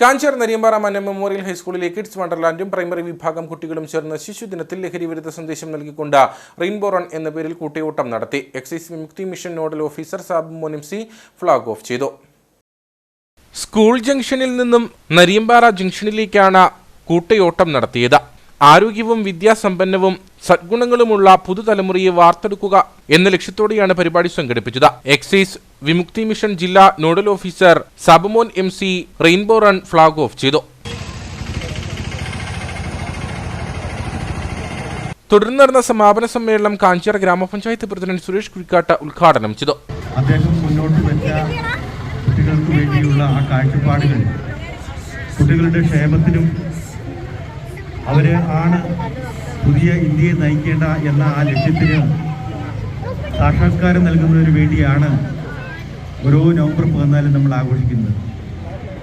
കാഞ്ചാർ നരിയമ്പാറ മന്ന മെമ്മോറിയൽ ഹൈസ്കൂളിലെ kids വണ്ടർലാൻഡും primary വിഭാഗം കുട്ടികളും ചേർന്ന് ശിശുദിനത്തിൽ ലഹരി വിരുദ്ധ സന്ദേശം നൽകിക്കൊണ്ട് റെയിൻബോ റൺ എന്ന പേരിൽ കൂട്ടിയോട്ടം നടത്തി. Excise Vimukthi mission nodal officer Sabu മോനിം C flag off ചെയ്തു. സ്കൂൾ ജംഗ്ഷനിൽ നിന്നും നരിയമ്പാറ ജംഗ്ഷനിലേക്കാണ് കൂട്ടയോട്ടം നടത്തിയത്. ആരോഗ്യവും വിദ്യാസമ്പന്നവും സദ്ഗുണങ്ങളുമുള്ള പുതുതലമുറയെ വാർത്തെടുക്കുക എന്ന ലക്ഷ്യത്തോടെയാണ് പരിപാടി സംഘടിപ്പിച്ചത്. എക്സൈസ് വിമുക്തി മിഷൻ ജില്ലാ nodal officer Sabamon M C rainbow run flag off ചെയ്തു. തുടർന്ന് നടന്ന സമാപന സമ്മേളനം കാഞ്ചിറ ഗ്രാമപഞ്ചായത്ത് പ്രസിഡന്റ് സുരേഷ് കുഴിക്കാട്ട് ഉദ്ഘാടനം ചെയ്തു. മുന്നോട്ട് വെച്ച കുട്ടികൾക്ക് വേണ്ടിയുള്ള ആ കുട്ടികളുടെ ക്ഷേമത്തിനും അവർ ആണ് പുതിയ ഇന്ത്യയെ നയിക്കേണ്ട എന്ന ആ ലക്ഷ്യത്തിന് സാക്ഷാത്കാരം നൽകുന്നതിന് വേണ്ടിയാണ് ഓരോ നവംബർ പതിനാലും നമ്മൾ ആഘോഷിക്കുന്നത്.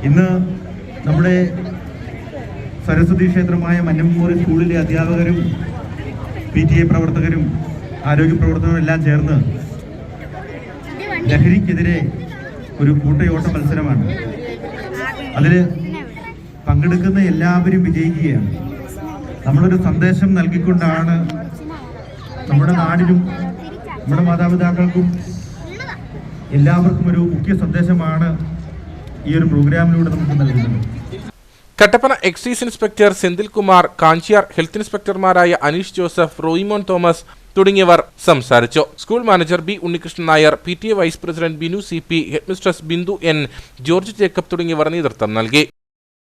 ഇന്ന് നമ്മുടെ സരസ്വതി ക്ഷേത്രമായ മന്നമ്മൂരി സ്കൂളിലെ അധ്യാപകരും പി ടി എ പ്രവർത്തകരും ആരോഗ്യ പ്രവർത്തകരും എല്ലാം ചേർന്ന് ലഹരിക്കെതിരെ ഒരു കൂട്ടയോട്ട മത്സരമാണ്. അതിൽ പങ്കെടുക്കുന്ന എല്ലാവരും വിജയിക്കുകയാണ്. നമ്മളൊരു സന്ദേശം നൽകിക്കൊണ്ടാണ് നമ്മുടെ നാടിനും നമ്മുടെ മാതാപിതാക്കൾക്കും എല്ലാവർക്കും ഒരു മുഖ്യ സന്ദേശമാണ് ഈ ഒരു പ്രോഗ്രാമിലൂടെ നമുക്ക് നൽകുന്നത്. Kattappana excise inspector Senthil Kumar Kanchiyar health ഇൻസ്പെക്ടർമാരായ Aneesh Joseph Roymon Thomas തുടങ്ങിയവർ സംസാരിച്ചു. School manager B Unnikrishnan Nair P T A vice president Binu C P headmistress Bindu N George Jacob തുടങ്ങിയവർ നേതൃത്വം നൽകി.